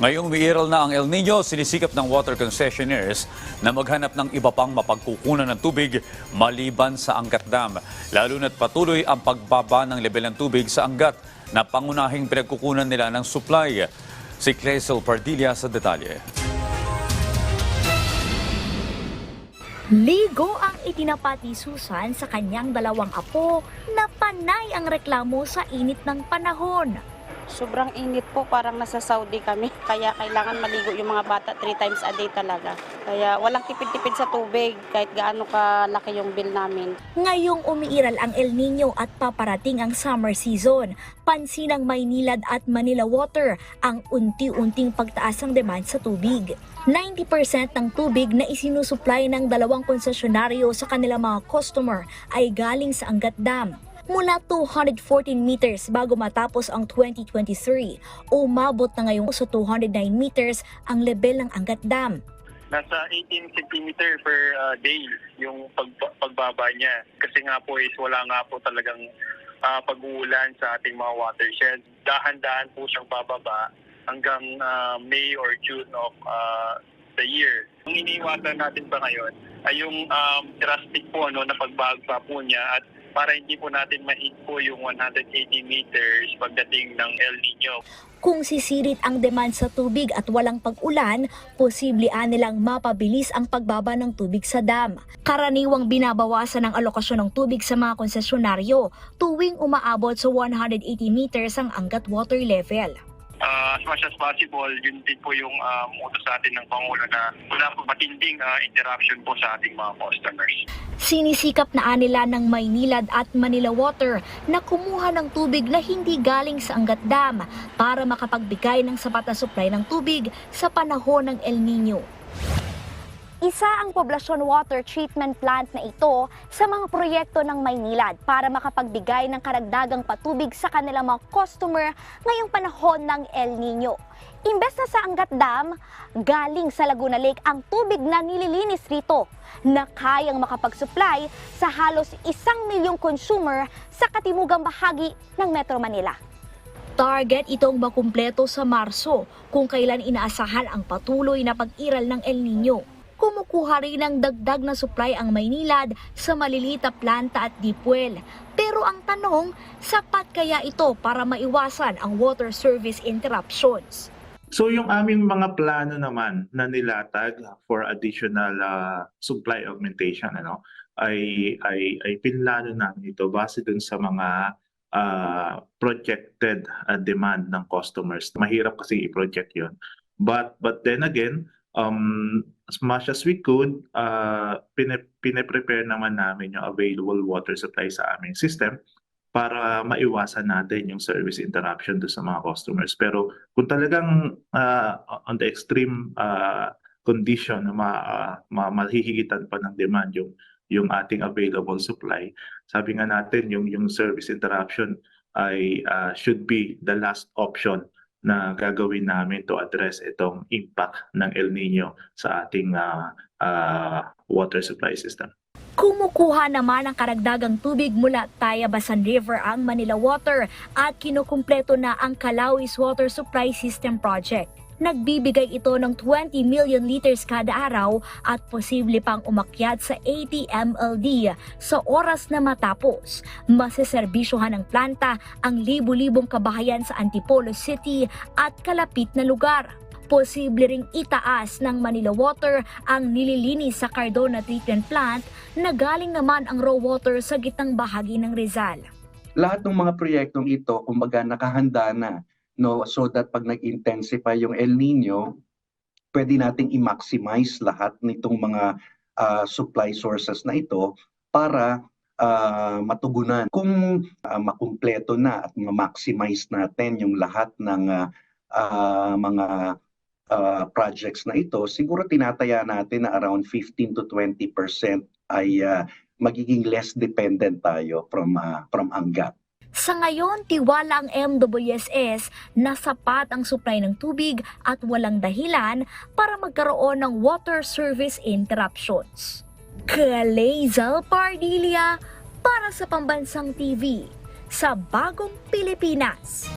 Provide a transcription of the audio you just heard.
Ngayong umiiral na ang El Nino, sinisikap ng water concessionaires na maghanap ng iba pang mapagkukunan ng tubig maliban sa Angat Dam. Lalo na't patuloy ang pagbaba ng level ng tubig sa Angat na pangunahing pinagkukunan nila ng supply. Si Cresel Pardilla sa detalye. Ligo ang itinapat ni Susan sa kanyang dalawang apo na panay ang reklamo sa init ng panahon. Sobrang init po, parang nasa Saudi kami. Kaya kailangan maligo yung mga bata three times a day talaga. Kaya walang tipid-tipid sa tubig kahit gaano kalaki yung bill namin. Ngayong umiiral ang El Nino at paparating ang summer season, pansin ng Maynilad at Manila Water ang unti-unting pagtaas ng demand sa tubig. 90% ng tubig na isinusupply ng dalawang konsesyonaryo sa kanilang mga customer ay galing sa Angat Dam. Mula 214 meters bago matapos ang 2023, umabot na ngayon sa 209 meters ang level ng Angat Dam. nasa 18 cm per uh, day yung pag, pagbaba niya. Kasi nga po is wala nga po talagang uh, pag-uulan sa ating mga watershed. Dahan-dahan po siyang bababa hanggang uh, May or June of uh, the year. Ang iniiwasan natin pa ngayon ay yung um, drastic po ano, na pagbagba po niya at para hindi po natin ma-hit yung 180 meters pagdating ng El Nino. Kung sisirit ang demand sa tubig at walang pag-ulan, posible nilang mapabilis ang pagbaba ng tubig sa dam. Karaniwang binabawasan ang alokasyon ng tubig sa mga konsesyonaryo tuwing umaabot sa 180 meters ang anggat water level. Uh, as much as possible, yun din po yung um, utos sa atin ng Pangulo na wala po matinding uh, interruption po sa ating mga customers. Sinisikap na nila ng Maynilad at Manila Water na kumuha ng tubig na hindi galing sa Angat Dam para makapagbigay ng sapat na supply ng tubig sa panahon ng El Nino. Isa ang poblasyon water treatment plant na ito sa mga proyekto ng Maynilad para makapagbigay ng karagdagang patubig sa kanilang mga customer ngayong panahon ng El Nino. Imbes na sa Angat Dam, galing sa Laguna Lake ang tubig na nililinis rito na kayang makapag-supply sa halos isang milyong consumer sa katimugang bahagi ng Metro Manila. Target itong makumpleto sa Marso kung kailan inaasahan ang patuloy na pag-iral ng El Nino. Kumukuha rin ng dagdag na supply ang Maynilad sa malilita planta at deep well. Pero ang tanong, sapat kaya ito para maiwasan ang water service interruptions? So yung aming mga plano naman na nilatag for additional uh, supply augmentation ano ay ay ay pinlano namin ito base dun sa mga uh, projected uh, demand ng customers. Mahirap kasi i-project 'yon. But but then again, um as much as we could, uh, pine, pine-prepare naman namin yung available water supply sa aming system para maiwasan natin yung service interruption do sa mga customers. Pero kung talagang uh, on the extreme uh, condition na ma, uh, ma- mahihigitan pa ng demand yung yung ating available supply, sabi nga natin yung yung service interruption ay uh, should be the last option na gagawin namin to address itong impact ng El Nino sa ating uh, uh, water supply system. Kumukuha naman ng karagdagang tubig mula Tayabasan River ang Manila Water at kinukumpleto na ang Calawis Water Supply System Project. Nagbibigay ito ng 20 million liters kada araw at posible pang umakyat sa 80 MLD sa oras na matapos. Maseserbisyohan ng planta ang libu-libong kabahayan sa Antipolo City at kalapit na lugar. Posible ring itaas ng Manila Water ang nililinis sa Cardona Treatment Plant na galing naman ang raw water sa gitnang bahagi ng Rizal. lahat ng mga proyektong ito, kumbaga nakahanda na, no, so that pag nag-intensify yung El Nino, pwede nating i-maximize lahat nitong mga ah, supply sources na ito para ah, matugunan. Kung ah, makumpleto na at ma-maximize natin yung lahat ng ah, ah, mga ah, projects na ito, siguro tinataya natin na around 15 to 20% ay ah, magiging less dependent tayo from ah, from Angat. Sa ngayon, tiwala ang MWSS na sapat ang supply ng tubig at walang dahilan para magkaroon ng water service interruptions. Kalezal Pardilia para sa Pambansang TV sa Bagong Pilipinas.